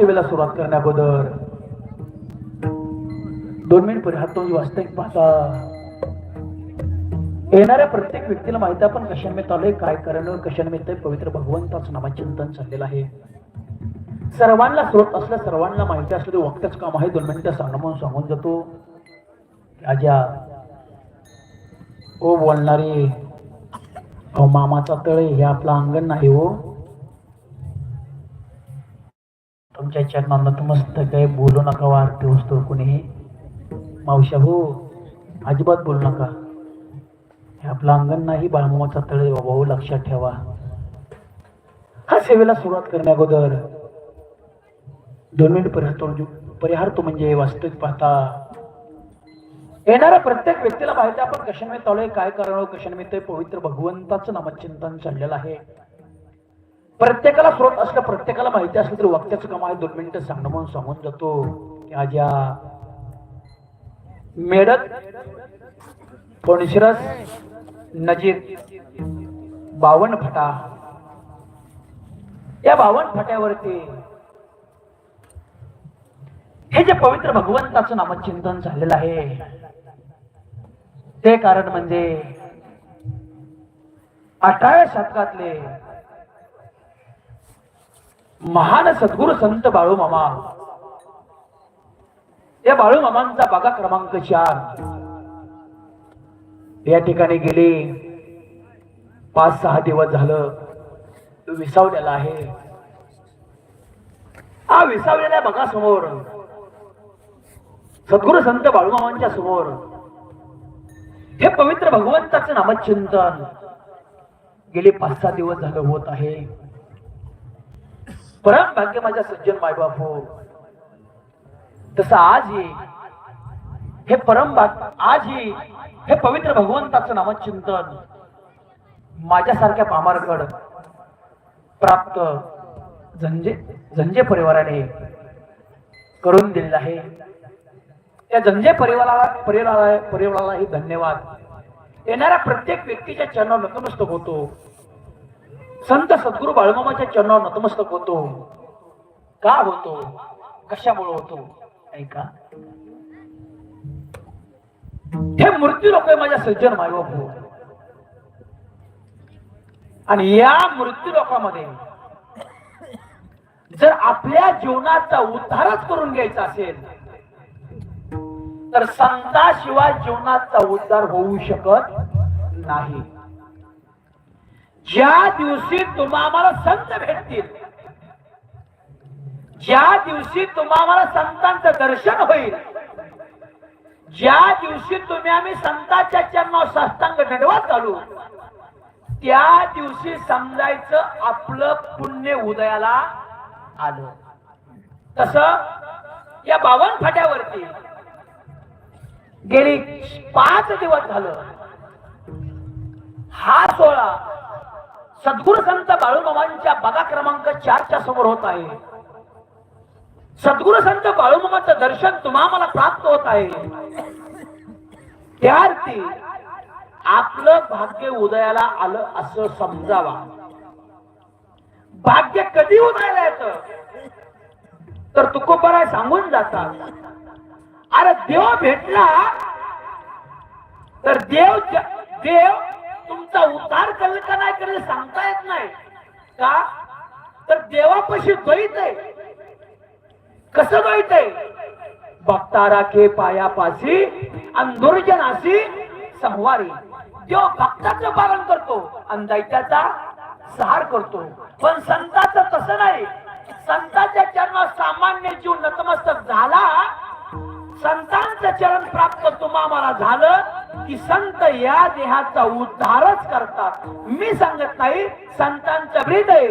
सेवेला सुरुवात करण्या अगोदर. दोन मिनिट पर्यंत हात तोंड वास्तविक पाहता. येणाऱ्या प्रत्येक व्यक्तीला माहिती आहे आपण कशानिमित्त आलोय काय करणं कशानिमित्त पवित्र भगवंताचं नामचिंतन चाललेलं आहे. सर्वांना स्रोत असल्या सर्वांना माहिती असलं ते वक्तच काम आहे. दोन मिनिटं सांगा म्हणून सांगून जातो. राजा ओ बोलणारे मामाचा तळे हे आपलं अंगण नाही हो. तुमच्या चरणांना नतमस्तक आहे बोलू नका वाढते वस्तू कुणी मावशा हो अजिबात बोलू नका. हे आपलं अंगण नाही बाळमामाचा तळे बाबा हो लक्षात ठेवा. हा सेवेला सुरुवात करण्या अगोदर. दोन मिनिट परिहार तो परिहार तो म्हणजे वास्तविक पाहता. येणाऱ्या प्रत्येक व्यक्तीला माहिती आपण कशानिमित्त आलोय काय करावं कशानिमित्त पवित्र भगवंताचं नामचिंतन चाललेलं आहे. प्रत्येकाला स्रोत असलं प्रत्येकाला माहिती असलं तरी वक्त्याचं काम आहे. दोन मिनिटं सांगणं म्हणून सांगून जातो. की आज्या या मेडक फणशिरस बावन फटा. या बावन फट्यावरती हे जे पवित्र भगवंताचं नामचिंतन झालेलं आहे ते कारण म्हणजे अठराव्या शतकातले महान सद्गुरु संत बाळू मामा. या बाळू मामांचा बागा क्रमांक चार. या ठिकाणी गेले. पाच सहा दिवस झालं. विसावलेला आहे. हा विसावलेल्या बघा समोर सद्गुरु संत बाळूमामांच्या समोर. हे पवित्र भगवंताचं नामचिंतन. गेले पाच सहा दिवस झालं होत आहे. परम भाग्य माझ्या सज्जन मायबाप. हो तसं आजही हे परम भाग आजही हे पवित्र भगवंताचं नामचिंतन माझ्यासारख्या पामारकड प्राप्त झंजे झंजे परिवाराने करून दिलेलं आहे. त्या झंजे परिवाराला परिवाराला परिवारालाही धन्यवाद. येणाऱ्या प्रत्येक व्यक्तीच्या चरणावर नतमस्तक होतो. संत सद्गुरू बाळमामाच्या चरणावर नतमस्तक होतो. का होतो? कशामुळे होतो? ऐका. हे मृत्यू लोक माझ्या सज्जन मायबाप हो. आणि या मृत्यू लोकांमध्ये जर आपल्या जीवनाचा उद्धारच करून घ्यायचा असेल तर संताशिवाय जीवनाचा उद्धार होऊ शकत नाही. ज्या दिवशी तुम्हाला संत भेटतील ज्या दिवशी तुम्हाला संतांचं दर्शन होईल ज्या दिवशी तुम्ही आम्ही संतांच्या चरणावर साष्टांग नडवत चालू त्या दिवशी समजायचं आपलं पुण्य उदयाला आलं. तस या बावन फाट्यावरती गेली पाच दिवस झालं. हा सोहळा सद्गुरु संत बाळूमामांच्या बघा क्रमांक चारच्या समोर होत आहे. सद्गुरु संत बाळूमामाचं दर्शन तुम्हा मला प्राप्त होत आहे. त्यार्थी आपलं भाग्य उदयाला आलं असं समजावा. भाग्य कधी उदयाला येतं? तर तुकोबराय सांगून जातात अरे देव भेटला तर देव देव तुमचा उद्धार करेल का नाही करेल सांगता येत नाही. का? तर देवापाशी द्वैत आहे. कसं द्वैत आहे? भक्तारा के पायापाशी अंधुर्जनाशी संवारी देव भक्ताचं पालन करतो आणि दैत्याचा सहार करतो. पण संताचं तसं नाही. संताच्या चरणात सामान्य जीव नतमस्तक झाला संतांचं चरण प्राप्त तुम्हाला झालं की संत या देहाचा उद्धारच करतात. मी सांगत नाही संतांचं हृदय